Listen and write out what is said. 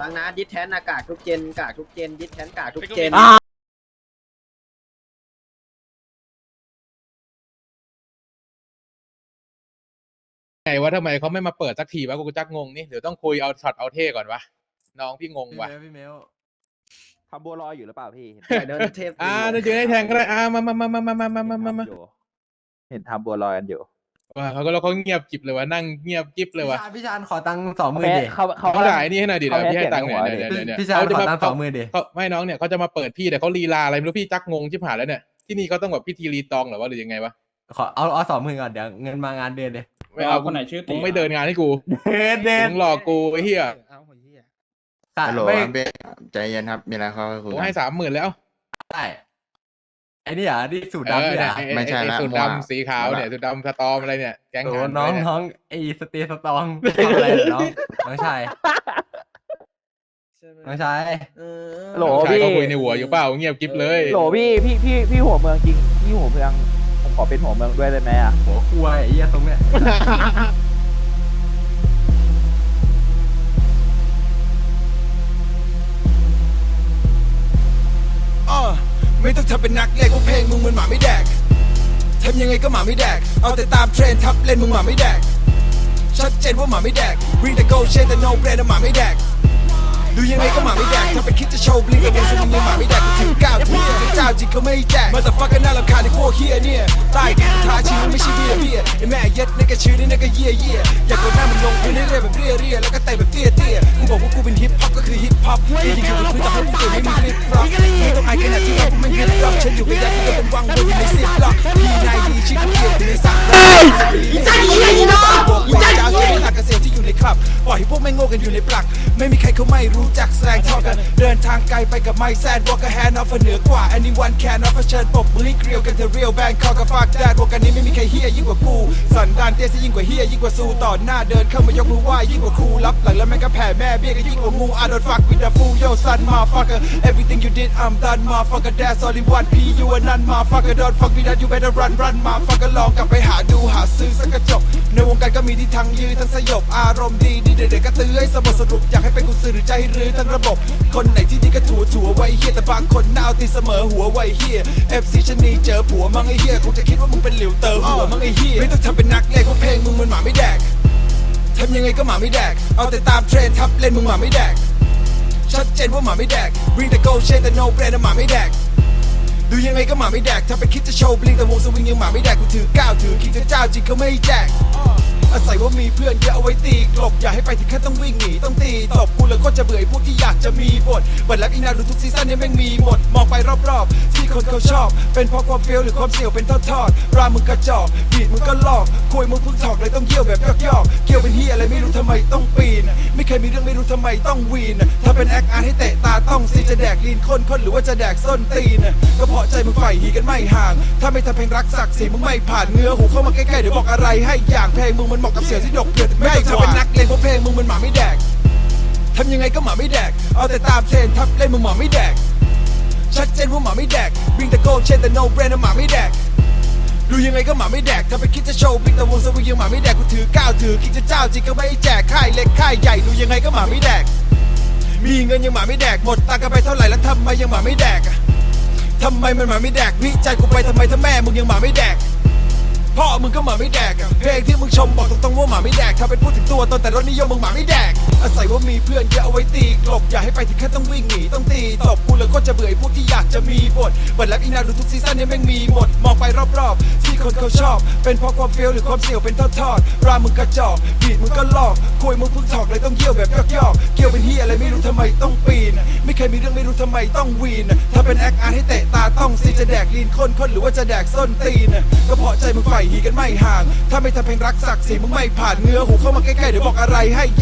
ฟังนะดิสแทนอากาศทุกเจนกากทุกเจนดิสแทนกากทุกเจนอ่า ไงว่าทำไมเขาไม่มาเปิดสักทีวะกูจักงงนี่เดี๋ยวต้องคุยเอาช็อตเอาเท่ก่อนวะน้องพี่งงพี่ว่ะเมลพี่เมลทำบัวลอยอยู่หรือเปล่าพี่เดินเทพอ่าเดี๋ยวจะได้แทงก็ได้อ่ามามามามามามามามามามาเห็นทำบัวลอยกันอยู่ ว่าเขาก็แล้วเขาเงียบกิบเลยวะนั่งเงียบกิบเลยพี่วะชานพี่ชานขอตังค์สองหมื่นดิเขาเขาเขาถ่ายนี่ให้หน่อยดิเดี๋ยวพี่ให้ตังค์หน่อยเขาแค่เดี๋ยวเดี๋ยวเดี๋ยวพี่ชานเขาขจะอมาตังค์สองหมื่นดิเขาไม่น้องเนี่ยเขาจะมาเปิดพี่แต่เขาลีลาอะไรไม่รู้พี่จักงงชิบหายแล้วเนี่ยที่นี่เขาต้องแบบพิธีรีตองเหรอวะหรือยังไงวะขอเอาเอาสองหมื่นก่อนเดี๋ยวเงินมางานเดือนเลยไม่เอาคนไหนชื่อตีมึงไม่เดินงานให้กูเดือนเดือนมึงหลอกกูไอ้เหี้ยตัดฮัลโหลไม่เบใจเย็นครับมีอะไรเขาคุยผมกันให้สามหมื่นแล้วได้ไอ้ นี่อะนี่สูตรเอดำอเนี่ยเนี่ยอะไอ้ไม่ใช่ไอ้ละสูตรมั่วดำสีขาวเนี่ยสูตรดำสตอมอะไรเนี่ยแก๊งโอ้หานน้องไปเยน้องไอ้สเตย์สตองทำอะไรเหรอน้องน้องชายน้องชายโหล น้องชายพี่ เขาคุยในหัวอยู่เปล่าเงียบกิ๊บเลยโหลพี่พี่พี่พี่หัวเมืองจริงพี่หัวเมืองผมขอเป็นหัวเมืองด้วยได้ไหมอะหัวควายไอ้เหี้ยตรงเนี้ย ไม่ต้องทำเป็นนักเลงเพราะเพลงมึงมันหมาไม่แดกทำยังไงก็หมาไม่แดก เอาแต่ตามเทรนด์ทับเล่นมึงหมาไม่แดก ชัดเจนว่าหมาไม่แดก bring the gold chain แต่ no brand นะหมาไม่แดก ดูยังไงก็หมาไม่แดก ถ้าไปคิดจะโชว์บลิงกับวงสวิงยังหมาไม่แดกกูถือก้าวทุ่มเจ้าจริงเขาไม่แจกมาแต่ฟักกันน่ารำคาญในพวกเฮียเนี่ยใต้ดินท้าชิงมันไม่ใช่เบียเบียไอแม่เย็ดนี่ก็ชื่อนี่นี่ก็เยี่ยเยี่ยอยากกดหน้ามันลงพื้นให้เรียแบบเรียเรียแล้วก็เตะแบบเตี้ยเตี้ยกูบอกว่ากูเป็นฮิปฮอปก็คือฮิปฮอปจริงๆอยู่บนพื้นแต่ให้กูเกิดไม่มีฟลิปฟลอปไม่ต้องอายขนาด ลับ ปล่อยให้พวกแม่งโง่กันอยู่ในปลัก ไม่มีใครเขาไม่รู้จักแสดงทอกัน เดินทางไกลไปกับไมแซนวอลกแฮนอฟเหนือกว่า anyone can ออฟเชิญปกมือให้เกลียวกันเธอ real band คอกับฟากแดดวงกันนี้ไม่มีใครเฮียยิ่งกว่ากู สันดานเตี้ยซะยิ่งกว่าเฮียยิ่งกว่าซูต่อหน้าเดินเข้ามายกมือไหว้ยิ่งกว่าครูรับหลังแล้วแม่งก็แผ่แม่เบี้ยก็ยิ่งกว่างู I don't fuck with the fool yo son motherfucker everything you did I'm done motherfucker that's only one P you a none motherfucker don't fuck with that you better run run motherfucker ลองกลับไปหาดูหาซื้อสักกระจกในวงการก็มีที่ทั้งยื้อทั้งสยบอารมณ์ดีดีเด็กๆก็ตื้อให้สมบสรุปอยากให้เป็นกุศลหรือใจให้รื้อทั้งระบบ คนไหนที่ดีก็ถูถูไว้เฮียแต่บางคนน้าเอาตีเสมอหัวไว้เฮีย FC ชนีเจอผัวมั้งไอ้เฮียคงจะคิดว่ามึงเป็นหลิวเตอหัวมั้งไอ้เฮียไม่ต้องทำเป็นนักเลงเพราะเพลงมึงมันหมาไม่แดกทำยังไงก็หมาไม่แดก เอาแต่ตามเทรนทับเล่นมึงหมาไม่แดก ชัดเจนว่าหมาไม่แดก bring the gold chain แต่ no brand นหมาไม่แดกดูยังไงก็หมาไม่แดก ถ้าไปคิดจะโชว์บลิงแต่วงสวิงยังหมาไม่แดก กูถือก้าวถือคิงจะเจ้าจริงเขาไม่แจก อาศัยว่ามีเพื่อนเยอะเอาไว้ตีกลบอย่าให้ไปถึงขั้นต้องวิ่งหนีต้องตีตบกูเลยก็จะเบื่อไอ้พวกที่อยากจะมีบทเปิดแล้วอีนาดูทุกซีซั่นเนี่ยแม่งมีหมด มองไปรอบๆ ที่คนเขาชอบ เป็นเพราะความเฟี้ยวหรือความเสี่ยวเป็นทอดๆรามึงกระจอกบีดมึงก็ลอกคุยมึงพิ่งถอกเลยต้องเยี่ยวแบบยอกๆเกี่ยวเป็นเฮียอะไรไม่รู้ทำไมต้องปีน ไม่เคยมีเรื่องไม่รู้ทำไมต้องวีน ถ้าเป็นแอคอาร์ให้เตะตาต้องซีจะแดกลีนคนคนหรือว่าจะแดกส้นตีนก็เพราะใจมึงใฝ่หีกันไม่ห่าง ถ้าไม่ทำเพลงรักศักดิ์ศรีมึงไม่ผ่านเงื้อหูเข้ามาใกล้ๆเดี๋ยวบอกอะไรให้อย่างเพลงมึงมันเหมาะกับเสือที่ดกเดือดไม่ต้องทำเป็นนักเลงเพราะเพลงมึงมันหมาไม่แดกทำยังไงก็หมาไม่แดก เอาแต่ตามเทรนด์ทับเล่นมึงหมาไม่แดก ชัดเจนว่าหมาไม่แดก bring the gold chain แต่ no brand นะหมาไม่แดกดูยังไงก็หมาไม่แดกถ้าไปคิดจะโชว์บิ๊กแต่วงสวิงยังหมาไม่แดกกูถือก้าวถือคิดจะเจ้าจริงก็ไม่แจกค่ายเล็กค่ายใหญ่ดูยังไงก็หมาไม่แดก มีเงินยังหมาไม่แดกหมดตังค์กันไปเท่าไหร่แล้วทำไมยังหมาไม่แดกอะทำไมมันหมาไม่แดกวิจัยกูไปทำไมถ้าแม่มึงยังหมาไม่แดก พ่อมึงก็หมาไม่แดกเพลงที่มึงชมบอกตรงๆว่าหมาไม่แดกถ้าเป็นพูดถึงตัวตนแต่รถนิยมมึงหมาไม่แดก อาศัยว่ามีเพื่อนเยอะเอาไว้ตีกลบอย่าให้ไปถึงขั้นต้องวิ่งหนีต้องตีตบกูเลยก็จะเบื่อไอ้พวกที่อยากจะมีบทเปิดแล้วอีนาดูทุกซีซั่นเนี่ยแม่งมีหมดมองไปรอบๆ ที่คนเขาชอบ เป็นเพราะความเฟี้ยวหรือความเสี่ยวเป็นทอดๆรามึงกระจอกบีดมึงก็ลอกคุยมึงพิ่งถอกเลยต้องเยี่ยวแบบยอกๆเกี่ยวเป็นเฮียอะไรไม่รู้ทำไมต้องปีน ไม่เคยมีเรื่องไม่รู้ทำไมต้องวีนถ้าเป็นแอคอาร์ให้เตะตาต้องซีจะแดก คนคนหรือว่าจะแดกส้นตีนก็เพราะใจมึงฝ่หีกันไม่ห่าง ถ้าไม่ทำเพลงรักศักดิ์ศรีมึงไม่ผ่านเงื้อหูเข้ามาใกล้ๆเดี๋ยวบอกอะไรให้อย่า